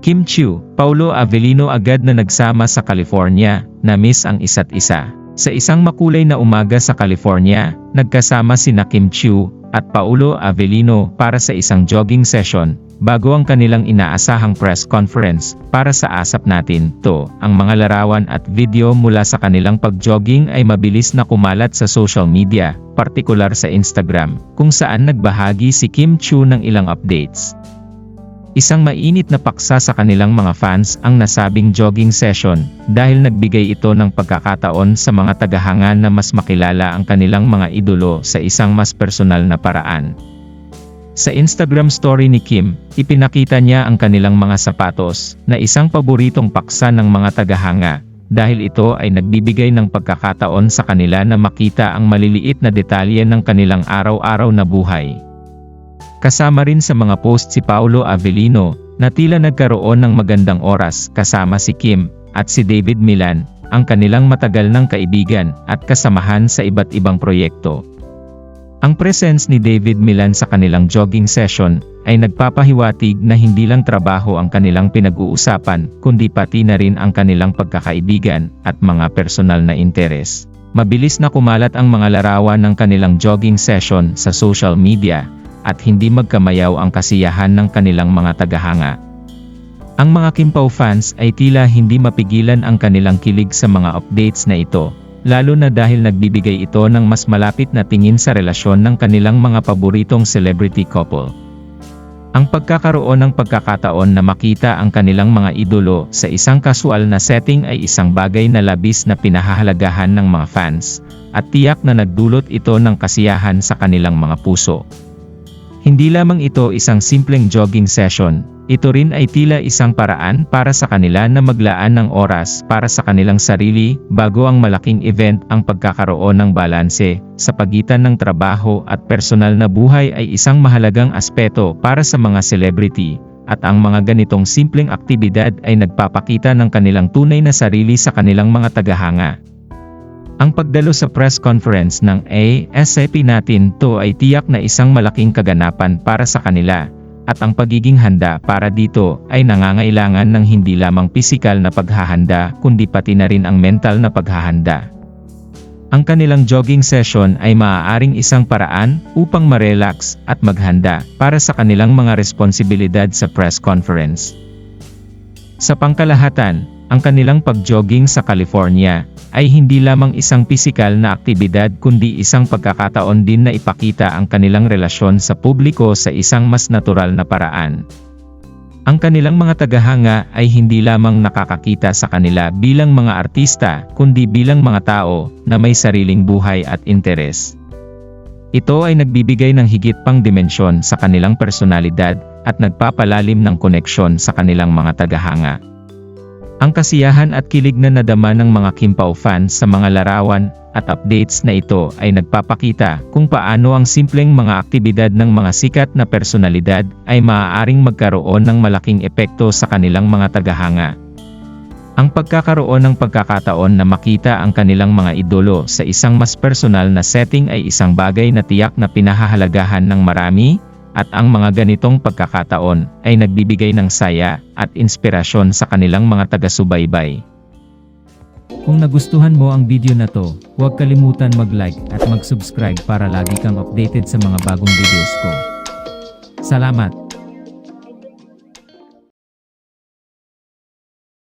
Kim Chiu, Paulo Avellino agad na nagsama sa California, na miss ang isa't isa. Sa isang makulay na umaga sa California, nagkasama sina Kim Chiu at Paulo Avellino para sa isang jogging session bago ang kanilang inaasahang press conference para sa asap natin to. Ang mga larawan at video mula sa kanilang pagjogging ay mabilis na kumalat sa social media, partikular sa Instagram, kung saan nagbahagi si Kim Chiu ng ilang updates. Isang mainit na paksa sa kanilang mga fans ang nasabing jogging session dahil nagbigay ito ng pagkakataon sa mga tagahanga na mas makilala ang kanilang mga idolo sa isang mas personal na paraan. Sa Instagram story ni Kim, ipinakita niya ang kanilang mga sapatos na isang paboritong paksa ng mga tagahanga dahil ito ay nagbibigay ng pagkakataon sa kanila na makita ang maliliit na detalye ng kanilang araw-araw na buhay. Kasama rin sa mga post si Paulo Avellino, na tila nagkaroon ng magandang oras kasama si Kim, at si David Milan, ang kanilang matagal ng kaibigan at kasamahan sa iba't ibang proyekto. Ang presence ni David Milan sa kanilang jogging session ay nagpapahiwatig na hindi lang trabaho ang kanilang pinag-uusapan, kundi pati na rin ang kanilang pagkakaibigan at mga personal na interes. Mabilis na kumalat ang mga larawan ng kanilang jogging session sa social media, at hindi magkamayaw ang kasiyahan ng kanilang mga tagahanga. Ang mga Kimpaw fans ay tila hindi mapigilan ang kanilang kilig sa mga updates na ito, lalo na dahil nagbibigay ito ng mas malapit na tingin sa relasyon ng kanilang mga paboritong celebrity couple. Ang pagkakaroon ng pagkakataon na makita ang kanilang mga idolo sa isang kasual na setting ay isang bagay na labis na pinahahalagahan ng mga fans, at tiyak na nagdulot ito ng kasiyahan sa kanilang mga puso. Hindi lamang ito isang simpleng jogging session, ito rin ay tila isang paraan para sa kanila na maglaan ng oras para sa kanilang sarili bago ang malaking event ang pagkakaroon ng balanse sa pagitan ng trabaho at personal na buhay ay isang mahalagang aspeto para sa mga celebrity at ang mga ganitong simpleng aktibidad ay nagpapakita ng kanilang tunay na sarili sa kanilang mga tagahanga. Ang pagdalo sa press conference ng ASAP natin to ay tiyak na isang malaking kaganapan para sa kanila, at ang pagiging handa para dito ay nangangailangan ng hindi lamang pisikal na paghahanda kundi pati na rin ang mental na paghahanda. Ang kanilang jogging session ay maaaring isang paraan upang marelax at maghanda para sa kanilang mga responsibilidad sa press conference. Sa pangkalahatan, ang kanilang pagjogging sa California ay hindi lamang isang pisikal na aktibidad kundi isang pagkakataon din na ipakita ang kanilang relasyon sa publiko sa isang mas natural na paraan. Ang kanilang mga tagahanga ay hindi lamang nakakakita sa kanila bilang mga artista, kundi bilang mga tao na may sariling buhay at interes. Ito ay nagbibigay ng higit pang dimensyon sa kanilang personalidad at nagpapalalim ng koneksyon sa kanilang mga tagahanga. Ang kasiyahan at kilig na nadama ng mga Kimpaw fans sa mga larawan at updates na ito ay nagpapakita kung paano ang simpleng mga aktibidad ng mga sikat na personalidad ay maaaring magkaroon ng malaking epekto sa kanilang mga tagahanga. Ang pagkakaroon ng pagkakataon na makita ang kanilang mga idolo sa isang mas personal na setting ay isang bagay na tiyak na pinahahalagahan ng marami, at ang mga ganitong pagkakataon ay nagbibigay ng saya at inspirasyon sa kanilang mga taga-subaybay. Kung nagustuhan mo ang video na to, huwag kalimutan mag-like at mag-subscribe para lagi kang updated sa mga bagong videos ko. Salamat!